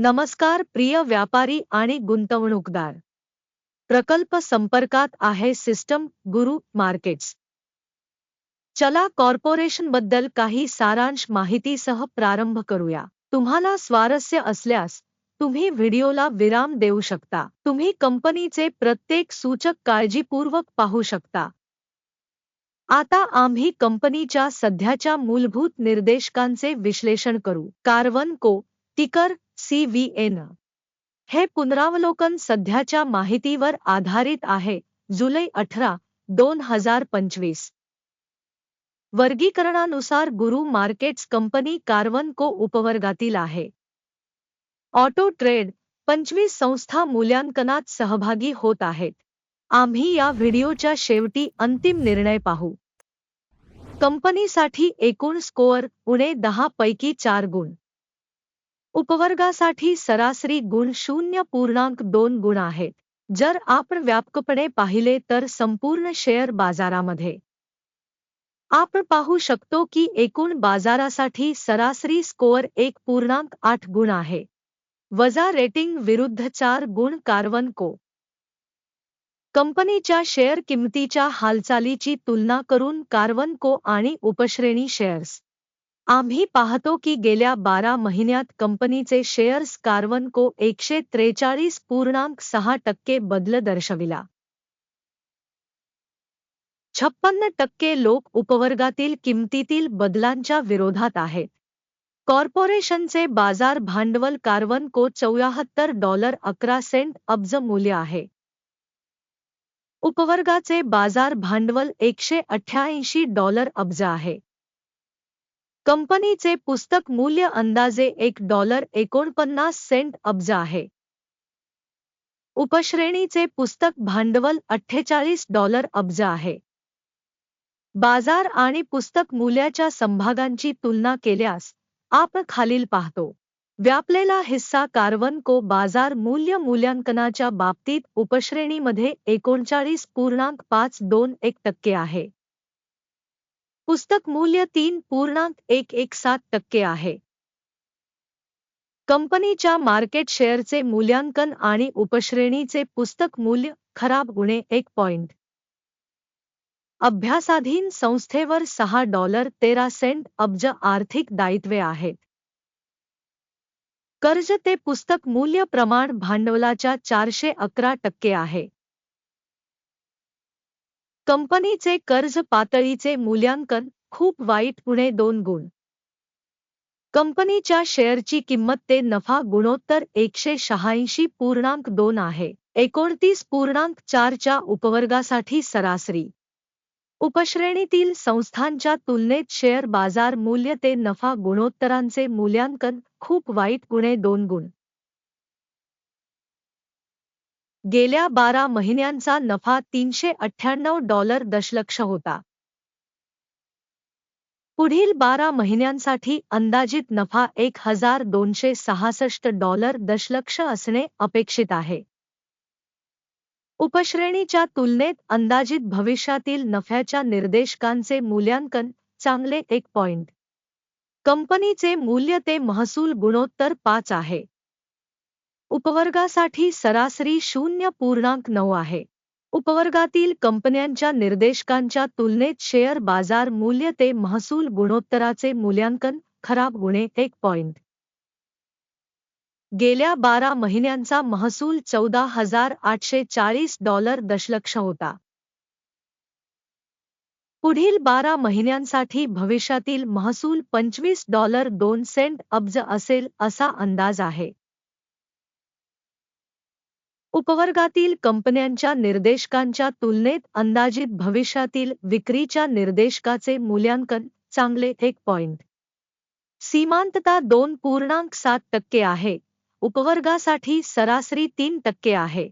नमस्कार प्रिय व्यापारी आणि गुंतवणूकदार. प्रकल्प संपर्कात आहे सिस्टम गुरु मार्केट्स. चला कॉर्पोरेशनबद्दल काही सारांश माहितीसह प्रारंभ करूया. तुम्हाला स्वारस्य असल्यास तुम्ही व्हिडिओला विराम देऊ शकता. तुम्ही कंपनीचे प्रत्येक सूचक काळजीपूर्वक पाहू शकता. आता आम्ही कंपनीच्या सध्याच्या मूलभूत निर्देशकांचे विश्लेषण करू. कार्वन को टिकर सीव्हीएन हे पुनरावलोकन सध्याच्या माहितीवर आधारित आहे जुलै अठरा दोन हजार पंचवीस. वर्गीकरणानुसार गुरु मार्केट्स कंपनी कार्वन को उपवर्गातील आहे. ऑटो ट्रेड पंचवीस संस्था मूल्यांकनात सहभागी होत आहेत. आम्ही या व्हिडिओच्या शेवटी अंतिम निर्णय पाहू. कंपनीसाठी एकूण स्कोअर उणे दहा पैकी चार गुण. उपवर्गासाठी सरासरी गुण शून्य पूर्णांक दोन गुण आहेत. जर आपण व्यापकपणे पाहिले तर संपूर्ण शेअर बाजारामध्ये. आपण पाहू शकतो की एकूण बाजारासाठी सरासरी स्कोअर एक पूर्णांक आठ गुण आहे. वजा रेटिंग विरुद्ध चार गुण कार्वन को. कंपनीच्या शेअर किंमतीच्या हालचालीची तुलना करून कार्वन को आणि उपश्रेणी शेअर्स. आम्ही पाहतो की गेल्या बारा महिन्यात कंपनीचे शेअर्स कार्वन को एकशे त्रेचाळीस पूर्णांक सहा टक्के बदल दर्शविला. छप्पन्न टक्के लोक उपवर्गातील किमतीतील बदलांच्या विरोधात आहेत. कॉर्पोरेशनचे बाजार भांडवल कार्वन को चौऱ्याहत्तर डॉलर अकरा सेंट अब्ज मूल्य आहे. उपवर्गाचे बाजार भांडवल एकशे अठ्ठ्याऐंशी डॉलर अब्ज आहे. कंपनीचे पुस्तक मूल्य अंदाजे एक डॉलर एकोणपन्नास सेंट अब्ज आहे. उपश्रेणीचे पुस्तक भांडवल अठ्ठेचाळीस डॉलर अब्ज आहे. बाजार आणि पुस्तक मूल्याच्या संभागांची तुलना केल्यास आपण खालील पाहतो. व्यापलेला हिस्सा कार्वन को बाजार मूल्य मूल्यांकनाच्या बाबतीत उपश्रेणीमध्ये एकोणचाळीस पूर्णांक पाच दोन एक टक्के आहे. पुस्तक मूल्य तीन पूर्णांक एक एक सात टक्के आहे. कंपनीच्या मार्केट शेअरचे मूल्यांकन आणि उपश्रेणीचे पुस्तक मूल्य खराब गुणे एक पॉइंट. अभ्यासाधीन संस्थेवर सहा डॉलर तेरा सेंट अब्ज आर्थिक दायित्वे आहेत. कर्ज ते पुस्तक मूल्य प्रमाण भांडवलाच्या चारशे अकरा टक्के आहे. कंपनीचे कर्ज पातळीचे मूल्यांकन खूप वाईट उणे दोन गुण. कंपनीच्या शेअरची किंमत ते नफा गुणोत्तर एकशे शहाऐंशी पूर्णांक दोन आहे. एकोणतीस पूर्णांक चारच्या उपवर्गासाठी सरासरी. उपश्रेणीतील संस्थांच्या तुलनेत शेअर बाजार मूल्य ते नफा गुणोत्तरांचे मूल्यांकन खूप वाईट गुणे दोन गुण. गेल्या बारा महिन्यांचा नफा तीनशे अठ्ठ्याण्णव डॉलर दशलक्ष होता. पुढील बारा महिन्यांसाठी अंदाजित नफा एक हजार दोनशे सहासष्ट डॉलर दशलक्ष असणे अपेक्षित आहे. उपश्रेणीच्या तुलनेत अंदाजित भविष्यातील नफ्याच्या निर्देशकांचे मूल्यांकन चांगले एक पॉइंट. कंपनीचे मूल्य ते महसूल गुणोत्तर पाच आहे. उपवर्गासाठी सरासरी शून्य पूर्णांक नऊ आहे. उपवर्गातील कंपन्यांच्या निर्देशकांच्या तुलनेत शेअर बाजार मूल्य ते महसूल गुणोत्तराचे मूल्यांकन खराब गुणे एक पॉइंट. गेल्या बारा महिन्यांचा महसूल चौदा हजार आठशे चाळीस डॉलर दशलक्ष होता. पुढील बारा महिन्यांसाठी भविष्यातील महसूल पंचवीस डॉलर दोन सेंट अब्ज असेल असा अंदाज आहे. उपवर्गातील कंपन्यांच्या निर्देशकांच्या तुलनेत अंदाजित भविष्यातील विक्रीच्या निर्देशकाचे मूल्यांकन चांगले एक पॉइंट सीमांतता दोन पूर्णांक सात टक्के आहे. उपवर्गासाठी सरासरी तीन टक्के आहे.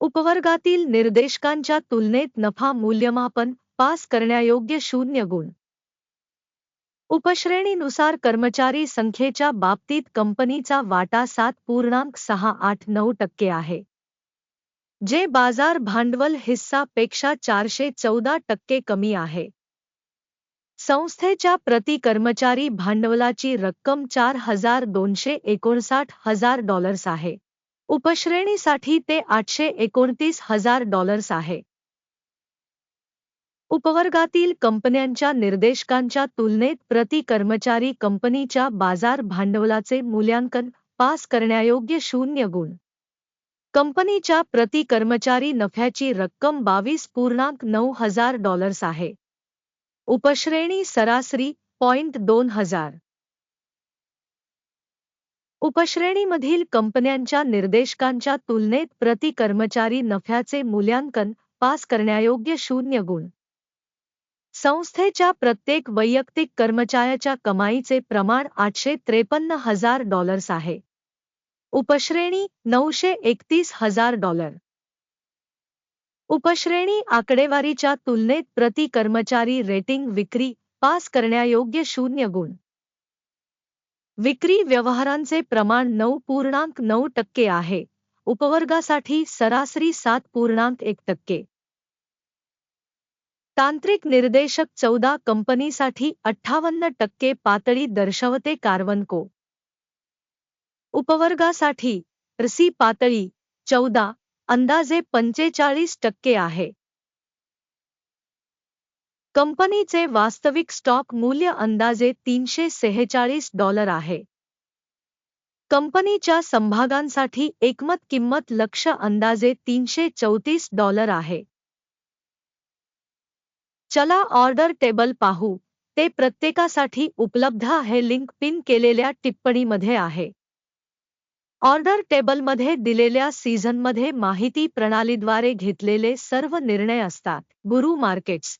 उपवर्गातील निर्देशकांच्या तुलनेत नफा मूल्यमापन पास करण्यायोग्य शून्य गुण. उपश्रेणीनुसार कर्मचारी संख्येच्या बाबतीत कंपनीचा वाटा सात पूर्णांक सहा आठ नऊ टक्के आहे. जे बाज़ार भांडवल हिस्सा पेक्षा चारशे चौदा टक्के कमी आहे. संस्थेच्या प्रति कर्मचारी भांडवलाची रक्कम चार हज़ार दोनशे एकोणसाठ हज़ार डॉलर्स आहे. उपश्रेणीसाठी ते आठशे एकोणतीस हज़ार डॉलर्स आहे. उपवर्गातील कंपन्यांच्या निर्देशकांच्या तुलनेत प्रति कर्मचारी कंपनीच्या बाजार भांडवलाचे मूल्यांकन पास करण्यायोग्य शून्य गुण. कंपनीच्या प्रति कर्मचारी नफ्याची रक्कम बावीस पूर्णांक नऊ हजार डॉलर्स आहे. उपश्रेणी सरासरी पॉइंट दोन हजार. उपश्रेणीमधील कंपन्यांच्या निर्देशकांच्या तुलनेत प्रति कर्मचारी नफ्याचे मूल्यांकन पास करण्यायोग्य शून्य गुण. संस्थेच्या प्रत्येक वैयक्तिक कर्मचाऱ्याच्या कमाईचे प्रमाण आठशे त्रेपन्न हजार डॉलर्स आहे. उपश्रेणी नऊशे एकतीस हजार डॉलर. उपश्रेणी आकडेवारीच्या तुलनेत प्रति कर्मचारी रेटिंग विक्री पास करण्यायोग्य शून्य गुण. विक्री व्यवहारांचे प्रमाण नऊ पूर्णांक नऊ टक्के आहे. उपवर्गासाठी सरासरी सात पूर्णांक एक टक्के. तांत्रिक निर्देशक चौदा कंपनीसाठी अठ्ठावन्न टक्के पातळी दर्शवते कार्वनको उपवर्गासाठी रसी पातळी चौदा अंदाजे पंचेचाळीस टक्के आहे. कंपनीचे वास्तविक स्टॉक मूल्य अंदाजे तीनशे सेहेचाळीस डॉलर आहे. कंपनीच्या संभागांसाठी एकमत किंमत लक्ष अंदाजे तीनशे चौतीस डॉलर आहे. चला ऑर्डर टेबल पाहू. ते प्रत्येकासाठी उपलब्ध आहे लिंक पिन केलेल्या टिप्पणीमध्ये आहे. ऑर्डर टेबलमध्ये दिलेल्या सीझनमध्ये माहिती प्रणालीद्वारे घेतलेले सर्व निर्णय असतात. गुरु मार्केट्स.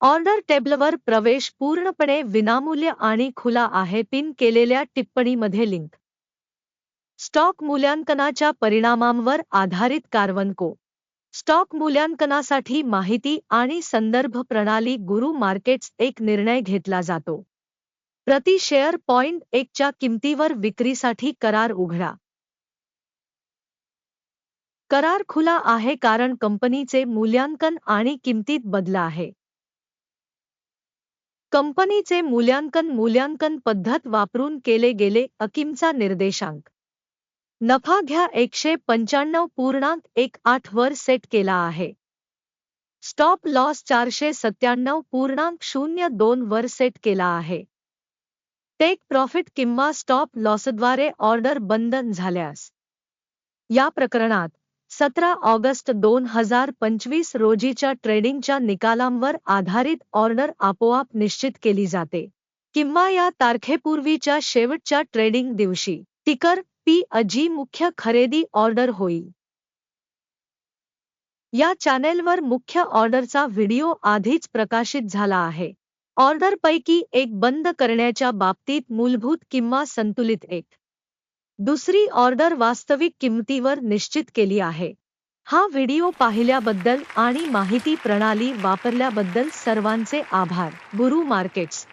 ऑर्डर टेबलवर प्रवेश पूर्णपणे विनामूल्य आणि खुला आहे पिन केलेल्या टिप्पणीमध्ये लिंक. स्टॉक मूल्यांकनाच्या परिणामांवर आधारित कारवनको. स्टॉक मूल्यांकनासाठी माहिती आणि संदर्भ प्रणाली गुरु मार्केट्स एक निर्णय घेतला जातो. प्रति शेअर पॉइंट एकच्या किमतीवर विक्रीसाठी करार उघडा. करार खुला आहे कारण कंपनीचे मूल्यांकन आणि किंमतीत बदल आहे. कंपनीचे मूल्यांकन मूल्यांकन पद्धत वापरून केले गेले अकिमचा निर्देशांक. नफा घ्या एकशे पंच्याण्णव पूर्णांक एक आठ वर सेट केला आहे. स्टॉप लॉस चारशे सत्त्याण्णव पूर्णांक शून्य दोन वर सेट केला आहे. टेक प्रॉफिट किंवा स्टॉप लॉसद्वारे ऑर्डर बंधन झाल्यास. या प्रकरणात सतरा ऑगस्ट दोन हजार पंचवीस रोजीच्या ट्रेडिंगच्या निकालांवर आधारित ऑर्डर आपोआप निश्चित केली जाते. किंवा या तारखेपूर्वीच्या शेवटच्या ट्रेडिंग दिवशी टिकर पी अजी मुख्य खरेदी ऑर्डर होईल या चॅनेलवर मुख्य ऑर्डरचा व्हिडिओ आधीच प्रकाशित झाला आहे. ऑर्डरपैकी एक बंद करण्याच्या बाबतीत मूलभूत किंवा संतुलित एक. दुसरी ऑर्डर वास्तविक किंमतीवर निश्चित केली आहे. हा व्हिडिओ पाहिल्याबद्दल आणि माहिती प्रणाली वापरल्याबद्दल सर्वांचे आभार. गुरु मार्केट्स.